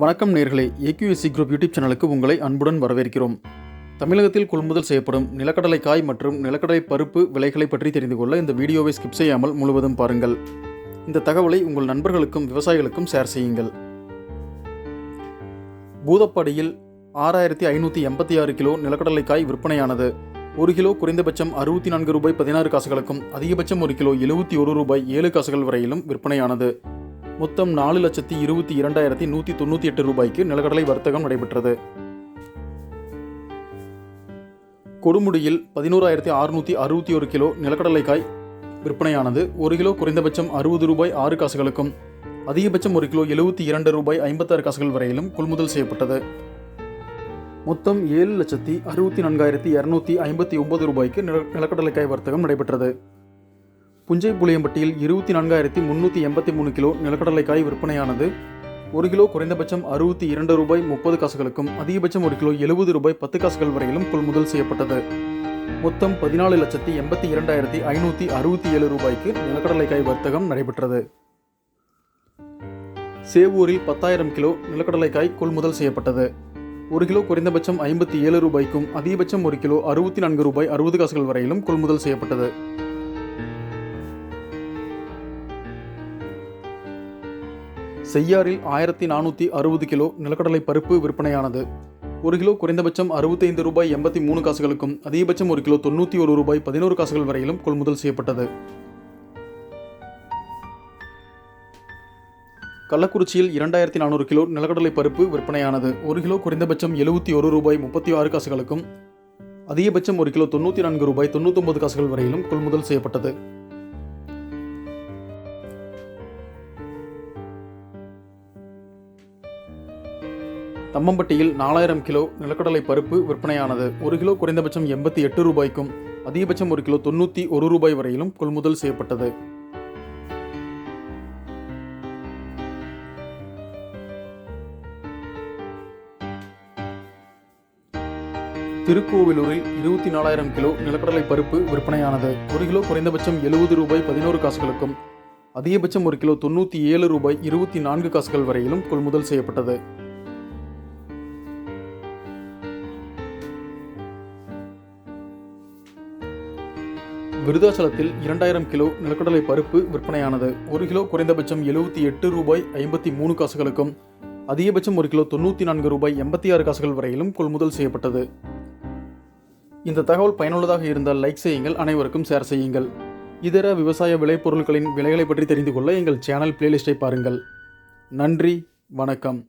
வணக்கம் நேர்களே. AQSC group YouTube சேனலுக்கு உங்களை அன்புடன் வரவேற்கிறோம். தமிழகத்தில் கொள்முதல் செய்யப்படும் நிலக்கடலை காய் மற்றும் நிலக்கடலை பருப்பு விலைகளை பற்றி தெரிந்து கொள்ள இந்த வீடியோவை ஸ்கிப் செய்யாமல் முழுவதும் பாருங்கள். இந்த தகவலை உங்கள் நண்பர்களுக்கும் விவசாயிகளுக்கும் ஷேர் செய்யுங்கள். பூதப்பாடியில் ஆறாயிரத்தி ஐநூற்றி எண்பத்தி ஆறு கிலோ நிலக்கடலை காய் விற்பனையானது. ஒரு கிலோ குறைந்தபட்சம் அறுபத்தி நான்கு ரூபாய் பதினாறு காசுகளுக்கும் அதிகபட்சம் ஒரு கிலோ எழுபத்தி ஒரு ரூபாய் ஏழு காசுகள் வரையிலும் விற்பனையானது. மொத்தம் நாலு லட்சத்தி இருபத்தி இரண்டாயிரத்தி நூற்றி தொண்ணூற்றி எட்டு ரூபாய்க்கு நிலக்கடலை வர்த்தகம் நடைபெற்றது. கொடுமுடியில் பதினோராயிரத்தி அறுநூற்றி அறுபத்தி ஒரு கிலோ நிலக்கடலைக்காய் விற்பனையானது ஒரு கிலோ குறைந்தபட்சம் அறுபது ரூபாய் ஆறு காசுகளுக்கும் அதிகபட்சம் ஒரு கிலோ எழுபத்தி இரண்டு ரூபாய் ஐம்பத்தாறு காசுகள் வரையிலும் கொள்முதல் செய்யப்பட்டது. மொத்தம் ஏழு லட்சத்தி அறுபத்தி நான்காயிரத்தி இரநூத்தி ஐம்பத்தி ஒன்பது ரூபாய்க்கு நில நிலக்கடலைக்காய் வர்த்தகம் நடைபெற்றது. புஞ்சை புளியம்பட்டியில் இருபத்தி நான்காயிரத்தி முன்னூற்றி எண்பத்தி மூணு கிலோ நிலக்கடலைக்காய் விற்பனையானது. ஒரு கிலோ குறைந்தபட்சம் அறுபத்தி இரண்டு ரூபாய் முப்பது காசுகளுக்கும் அதிகபட்சம் ஒரு கிலோ எழுபது ரூபாய் பத்து காசுகள் வரையிலும் கொள்முதல் செய்யப்பட்டது. மொத்தம் பதினாலு லட்சத்தி எண்பத்தி இரண்டாயிரத்தி ஐநூற்றி அறுபத்தி ஏழு ரூபாய்க்கு நிலக்கடலைக்காய் வர்த்தகம் நடைபெற்றது. சேவூரில் பத்தாயிரம் கிலோ நிலக்கடலைக்காய் கொள்முதல் செய்யப்பட்டது. ஒரு கிலோ குறைந்தபட்சம் ஐம்பத்தி ஏழு ரூபாய்க்கும் அதிகபட்சம் ஒரு கிலோ அறுபத்தி நான்கு ரூபாய் அறுபது காசுகள் வரையிலும் கொள்முதல் செய்யப்பட்டது. செய்யாறில் ஆயிரத்தி நானூற்றி அறுபது கிலோ நிலக்கடலை பருப்பு விற்பனையானது. ஒரு கிலோ குறைந்தபட்சம் அறுபத்தைந்து ரூபாய் எண்பத்தி மூணு காசுகளுக்கும் அதிகபட்சம் ஒரு கிலோ தொண்ணூற்றி ஒரு ரூபாய் பதினோரு காசுகள் வரையிலும் கொள்முதல் செய்யப்பட்டது. கள்ளக்குறிச்சியில் இரண்டாயிரத்தி நானூறு கிலோ நிலக்கடலை பருப்பு விற்பனையானது. ஒரு கிலோ குறைந்தபட்சம் எழுபத்தி ஒரு ரூபாய் முப்பத்தி ஆறு காசுகளுக்கும் அதிகபட்சம் ஒரு கிலோ தொண்ணூற்றி நான்கு ரூபாய் தொண்ணூத்தொம்பது காசுகள் வரையிலும் கொள்முதல் செய்யப்பட்டது. தம்மம்பட்டியில் நாலாயிரம் கிலோ நிலக்கடலை பருப்பு விற்பனையானது. ஒரு கிலோ குறைந்தபட்சம் எண்பத்தி எட்டு ரூபாய்க்கும் அதிகபட்சம் ஒரு கிலோ தொண்ணூற்றி ஒரு ரூபாய் வரையிலும் கொள்முதல் செய்யப்பட்டது. திருக்கோவிலூரில் இருபத்தி நாலாயிரம் கிலோ நிலக்கடலை பருப்பு விற்பனையானது. ஒரு கிலோ குறைந்தபட்சம் எழுபது ரூபாய் பதினோரு காசுகளுக்கும் அதிகபட்சம் ஒரு கிலோ தொண்ணூற்றி ஏழு ரூபாய் இருபத்தி நான்கு காசுகள் வரையிலும் கொள்முதல் செய்யப்பட்டது. விருதாச்சலத்தில் இரண்டாயிரம் கிலோ நிலக்கடலை பருப்பு விற்பனையானது. ஒரு கிலோ குறைந்தபட்சம் எழுபத்தி எட்டு ரூபாய் ஐம்பத்தி மூணு காசுகளுக்கும் அதிகபட்சம் ஒரு கிலோ தொண்ணூற்றி நான்கு ரூபாய் எண்பத்தி ஆறு காசுகள் வரையிலும் கொள்முதல் செய்யப்பட்டது. இந்த தகவல் பயனுள்ளதாக இருந்தால் லைக் செய்யுங்கள் அனைவருக்கும் ஷேர் செய்யுங்கள். இதர விவசாய விளைபொருட்களின் விலைகளை பற்றி தெரிந்து கொள்ள எங்கள் சேனல் பிளேலிஸ்ட்டை பாருங்கள். நன்றி வணக்கம்.